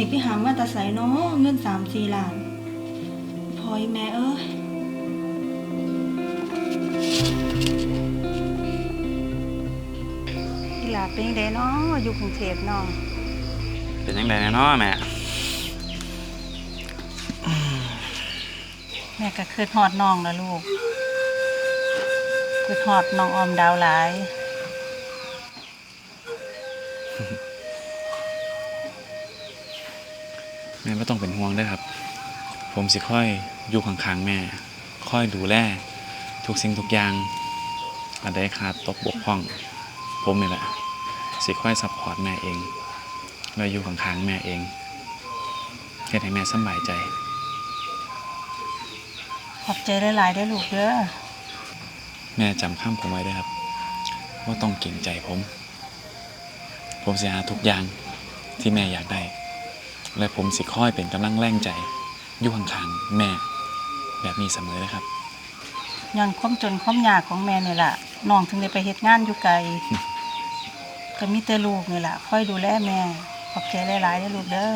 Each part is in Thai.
สิพี่หามาแตาใส่เนาะเงินสามสี่ล้านพอยแม่เอ้ยอีหลาเป็นเด้เนาะอยู่กรุงเทพเนาะเป็นยังไงเนาะแม่ แม่ก็คือทอดน้องแล้วลูกคือทอดน้องออมดาวหลาย ม่ไม่ต้องเป็นห่วงเด้อครับ ผมสิค่อยอยู่ข้างๆแม่ ค่อยดูแลทุกสิ่งทุกอย่างอันใดขาดตกบกพร่อง ผมนี่แหละ สิค่อยซัพพอร์ตแม่เองและอยู่ข้างๆแม่เองเฮ็ดให้แม่สำบายใจ ขอบใจหลายๆเด้อลูกเด้อแม่จำคำผมไว้ด้วยครับ ว่าต้องเก่งใจผม ผมสิหาทุกอย่างที่แม่อยากได้ และผมสิค่อยเป็นกำลังแรงใจอยู่ข้างๆแม่ แบบนี้เสมอนะครับ ย้อนความจนความยากของแม่นี่ล่ะน้องถึงได้ไปเฮ็ดงานอยู่ไกลก็มีแต่ลูกนี่ล่ะคอยดูแลแม่ขอบใจหลายๆเด้อลูกเด้อ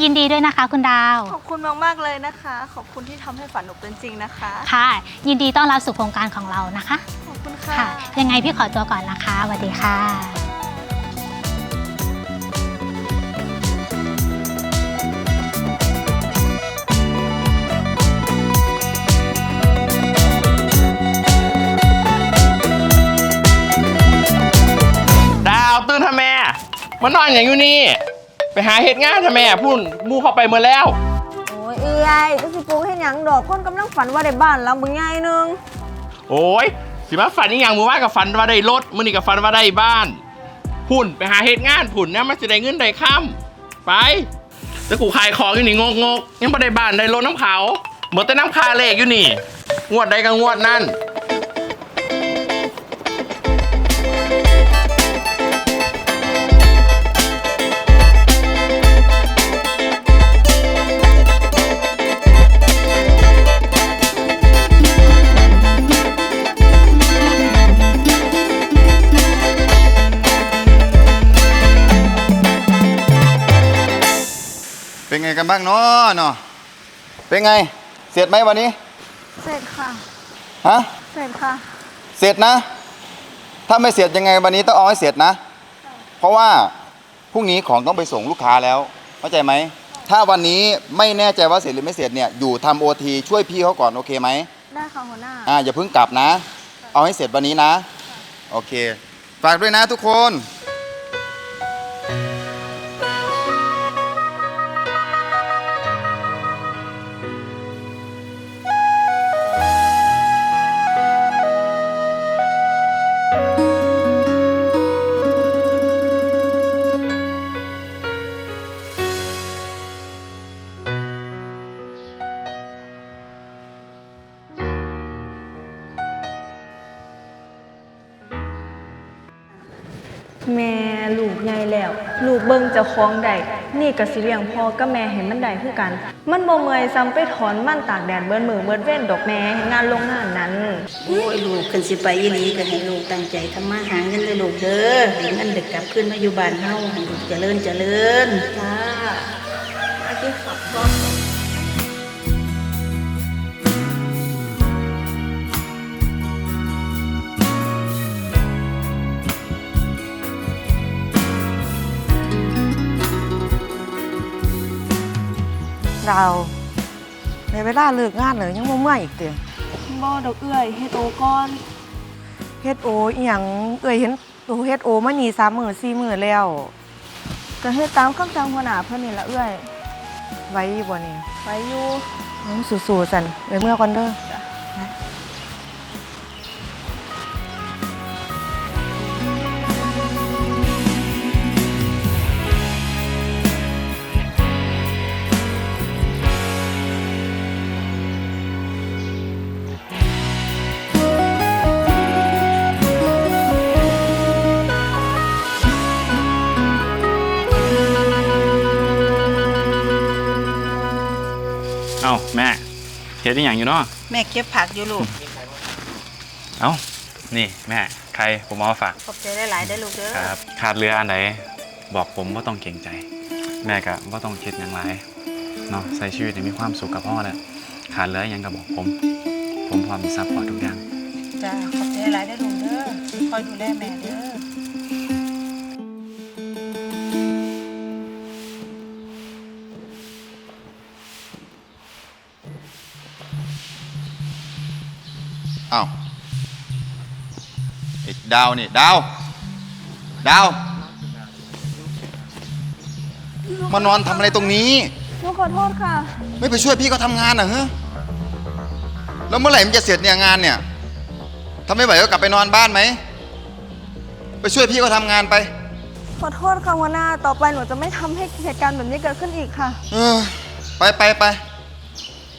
ยินดีด้วยนะคะคุณดาว ขอบคุณมากๆเลยนะคะ ขอบคุณที่ทำให้ฝันหนูเป็นจริงนะคะ ค่ะ ยินดีต้อนรับสู่โครงการของเรานะคะ ขอบคุณค่ะ ค่ะ ยังไงพี่ขอตัวก่อนนะคะสวัสดีค่ะ ดาวตื่นทำแม่มานอนอย่างอยู่นี่ ไปหาเหตุงานทำแม่พุ่นหมู่เข้าไปเมื่อแล้ว โอ้ยเอ้ยก็สิปลูกให้หยังดอกคนกำลังฝันว่าได้บ้านหลังบึงใหญ่หนึงโอ้ยสิมาฝันอีหยังมือว่ากับฝันว่าได้รถมือนี่กับฝันว่าได้บ้าน พุ่นไปหาเหตุงานพุ่นเนี่ยมันจะได้เงินได้ค่ำไปแล้วกูขายของอยู่นี่งกงกๆยังไม่ได้บ้านได้รถน้ำเขาหมดแต่น้ำคาเลขอยู่นี่ งวดใดก็งวดนั่น กันบ้างเนาะเนาะเป็นไง เสร็จไหมวันนี้ เสร็จค่ะ ฮะ เสร็จค่ะ เสร็จนะ ถ้าไม่เสร็จยังไงวันนี้ต้องเอาให้เสร็จนะ เพราะว่าพรุ่งนี้ของต้องไปส่งลูกค้าแล้ว เข้าใจไหม ถ้าวันนี้ไม่แน่ใจว่าเสร็จหรือไม่เสร็จเนี่ย อยู่ทำโอทีช่วยพี่เขาก่อนโอเคไหม ได้ค่ะหัวหน้า อ่าอย่าเพิ่งกลับนะ เอาให้เสร็จวันนี้นะ โอเค ฝากด้วยนะทุกคน ลูกเบิ่งจะคล้องได้ นี่ก็สิเลี้ยงพ่อกับแม่ให้มันได้คือกัน มันบ่เมื่อยซ้ำไปถอนมันตากแดดเบิดมือเบิดเว้นดอกแม่ให้งานโรงงานนั้น โอ้ยลูกขึ้นสิไปอีหลีก็ให้ลูกตั้งใจทำมาหาเงินเลยลูกเด้อให้เงินเด็กกลับขึ้นมาอยู่บ้านเฮาให้ลูกเจริญเจริญ จ้าอาทิขอบรถ ดาวในเวลาเลิกงานเลยยังบ่เมื่อยอีกเตียบ่ดอกเอื้อยเฮ็ดโอก่อนเฮ็ดโออีหยังเอ้ยเห็นตัวเฮ็ดโอมานี่3มื้อ4มื้อแล้วก็เฮ็ดตามคำสั่งหัวหน้าเพิ่นนี่ละเอื้อยไว้บ่นี่ไปอยู่เอาสู้ๆสั่นไปเมื่อก่อนเด้อ ดอีหยังอยู่เนาะแม่เก็บผักอยู่ลูกเอ้านี่แม่ใครผมเอามาฝากขอบใจหลายๆได้อลูกเด้อครับ ขาดเรืออันไหนบอกผมว่าต้องเกรงใจ แม่ก็ว่าต้องคิดอย่างไรเนาะใส่ชีวิตให้มีความสุขกับพ่อแหละขาดเรือหยังก็บอกผม ผมพร้อมจะซัพพอร์ตทุกอย่าง จ้าขอบใจหลายได้อลูกเด้อคอยดูแลแม่เด้อ ดาวนี่ ดาว ดาว มานอนทำอะไรตรงนี้ หนูขอโทษค่ะ ไม่ไปช่วยพี่เขาทำงานเหรอฮะแล้วเมื่อไหร่มันจะเสร็จเนี่ยงานเนี่ยถ้าไม่ไหวก็กลับไปนอนบ้านไหม ไปช่วยพี่เขาทำงานไป ขอโทษค่ะหัวหน้า ต่อไปหนูจะไม่ทำให้เหตุการณ์แบบนี้เกิดขึ้นอีกค่ะ เออ ไปไปไป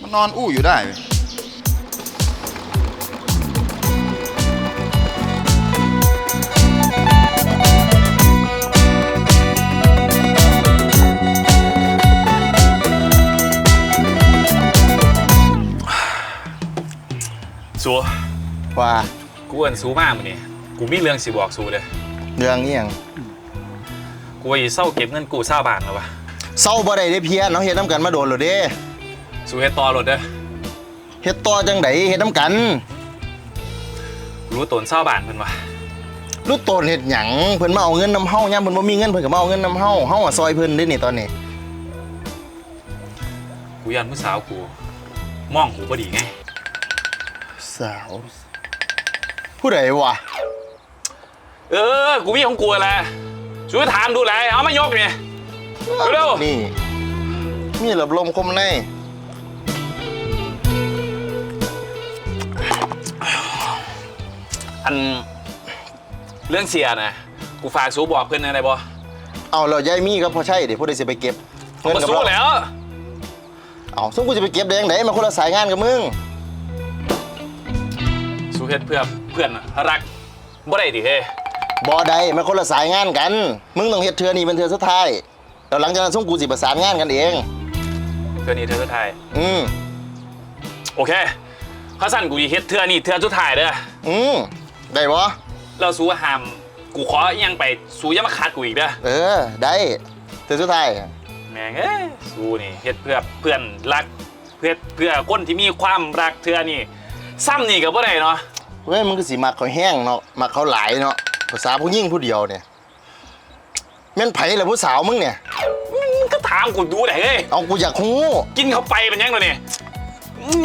มานอนอู้อยู่ได้เว้ย สูว่ากูเอินสูมากมันนี่กูมีเรื่องสิบอกสูเลยเรื่องนี้ยังกูว่าอีเศร้าเก็บเงินกูเศร้าบาทแล้ววะเศร้าบ่ได้เด้เพียเนาะเฮ็ดน้ำกันมาโดนแล้วเด้สูเฮ็ดต่อรถเด้อเฮ็ดต่อจังไดเฮ็ดน้ำกันกูรู้ตนเศร้าบาทเพิ่นวะรู้ตนเฮ็ดหยังเพิ่นมาเอาเงินนำเฮายามเพิ่นบ่มีเงินเพิ่นก็มาเอาเงินนำเฮาเฮาอะซอยเพิ่นเด้นี่ตอนนี้กูยันผู้สาวกูมองกูบ่ดีไง สาว ผู้ใดวะ เออ กูมีของกูแหละช่วยถามดูแลเอามายกเนี่ยเร็วนี่ มีระลมคมในๆอันเรื่องเสียนะกูฝากสูบอกเพื่อนอะไรบ่เอาแล้วยายมีก็พอใช่เดี๋ยวผู้ใดสิไปเก็บผมมากับสู้เราแล้ว เอาซึ่งกูจะไปเก็บได้จังไดมาคนละสายงานกับมึงสู้ เฮ็ดเพื่อเพื่อนรักบ่ได้ดิเฮ้บ่ได้มาคนละสายงานกัน มึงต้องเฮ็ดเทื่อนี้เป็นเทื่อสุดท้ายแล้วหลังจากนั้นส่งกูสิประสานงานกันเอง เทื่อนี้เทื่อสุดท้ายอืมโอเคเขาสั่นกูสิเฮ็ดเทื่อนี้เทื่อสุดท้ายเด้ออืมได้บ่เราสู้ห้ามกูขออิหยังไปสู้อย่ามาขาดกูอีกเด้อเออ ได้เทื่อสุดท้ายแม่งเอ้ยสู้นี่เฮ็ดเพื่อเพื่อนรักเพื่อเพื่อคนที่มีความรักเทื่อนี่ซ้ำนี่ก็บ่ได้เนาะ เว้ยมึงก็สิมักเขาแห้งเนาะมักเขาหลายเนาะภาษาผู้หญิงผู้เดียวเนี่ยแม่นไผล่ะผู้สาวมึงเนี่ย มึงก็ถามกูดูได้เฮ้ยเอากูอยากฮู้กินเข้าไปเป็นยังไงเนี่ย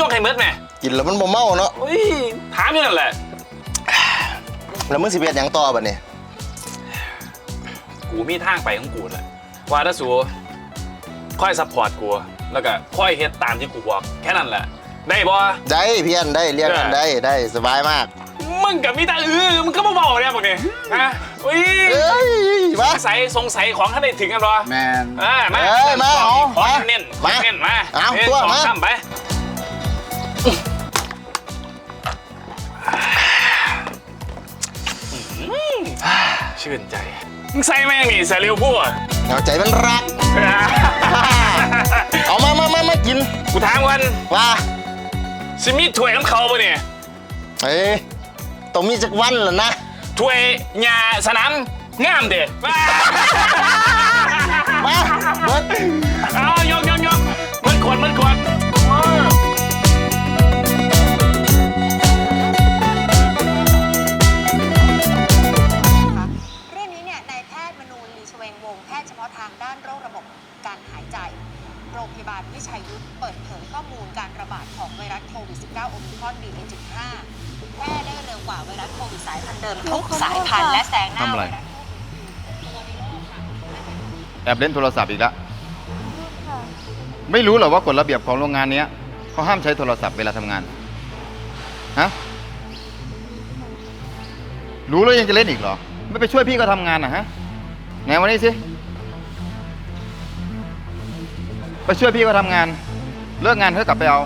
ยกให้เมิดแม่กินแล้วมันบ่เมาเนาะเฮ้ยถามอยู่นั่นแหละแล้วมึงสิเฮ็ดหยังต่อบัดนี้กูมีทางไปของกูแหละว่าถ้าสูค่อยซัพพอร์ตกูแล้วก็ค่อยเฮ็ดตามที่กูบอกแค่นั้นแหละ ได้บ่ได้เพี้ยนได้เรียกกันเออได้ได้สบายมาก มึงกับมีแต่เออมึงก็มาบอกเนี่ยพวกนี้ฮะอุ้ยเอ้ยสมางสัยสงสัยของท่านได้ถึงกันบ่แมนอ่ามาเอ้ยมาเอาขอมาเน้นมาเน้นมาเอาหนึ่งตัวสองมาสามไปอืมชื่นใจมึงใส่แม่งนี่ใส่เร็วพูดเอาใจมันรัก เอามามามามากิน กูถามวันว่า สิมีถ้วยน้ำเขาปะเนี่ยเอ้ยต้องมีจักวันล่ะนะถ้วยหญ้าสนามงามเด็ดมาเบิดเอายกยกยกมันขวดมันขวดเรื่องนี้เนี่ยนายแพทย์มนูลลีชเวงวงศ์แพทย์เฉพาะทางด้านโรคระบบการหายใจ โรงพยาบาลวิชัยยุทธเปิดเผยข้อมูลการระบาดของไวรัสโควิด -19 โอมิครอน BA.5 แพร่ได้เร็วกว่าไวรัสโควิดสายพันธุ์เดิมทุกสายพันธุ์และแซงหน้าทำอะไร ไวรัสแอบเล่นโทรศัพท์อีกแล้วไม่รู้เหรอว่ากฎระเบียบของโรงงานเนี้ยเขาห้ามใช้โทรศัพท์เวลาทำงานฮะรู้แล้วยังจะเล่นอีกเหรอ ไม่ไปช่วยพี่ก็ทำงานนะฮะไงวันนี้สิ ไปช่วยพี่เขาทำงาน เลิกงานเธอกลับไปเอา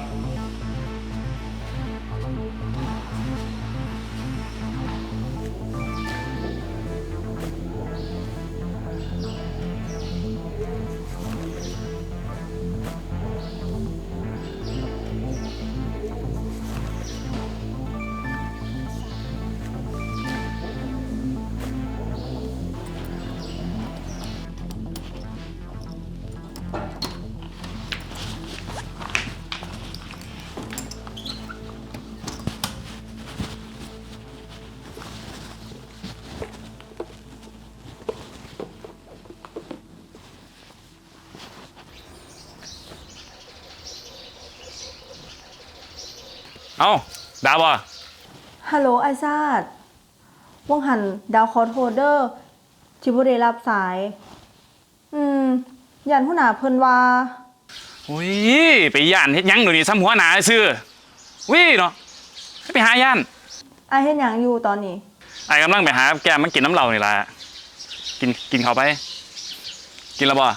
เอ้า ดาวบ่ฮัลโหลไอซาดว่งหันดาวขอโทษเด้อที่บ่ได้รับสาย อืม ยันผู้หนาเพิ่นว่า อุ้ยไปย่านเฮ็ดหยังเดี๋ยวนี้ซ้ำหัวหนาซื่อวิเนาะให้ไปหาย่านไอายเฮ็ดหยังอยู่ตอนนี้ ไอ้กำลังไปหาแกมันกินน้ำเหล่านี่ล่ะกินกินเขาวไป กินแล้วบ่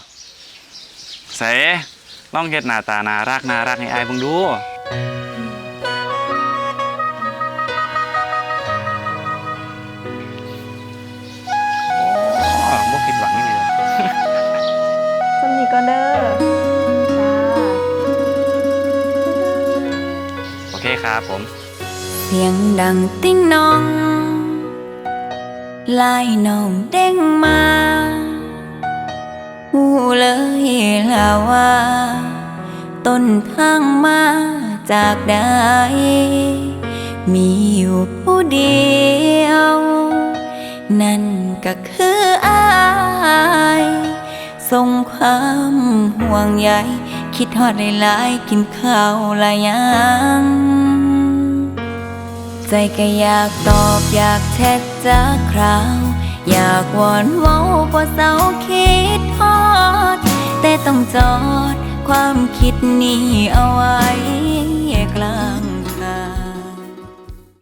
ใส่ลองเฮ็ดหน้าตาน่ารักน่ารักให้อายเบิ่งดู เด้อจ้า โอเคครับผม เสียงดังติ้งนองลายน้องเด้งมาหูเลยล่ะว่า ต้นทางมาจากใด มีอยู่ผู้เดียว นั่นก็คืออายามห่วงใยคิดทอดหลายๆกินข้าวละยังใจก็อยากตอบอยากแชทจากคราว อยากวอนเว้าบ่เศร้าคิดทอด แต่ต้องจอดความคิดนี้เอาไว้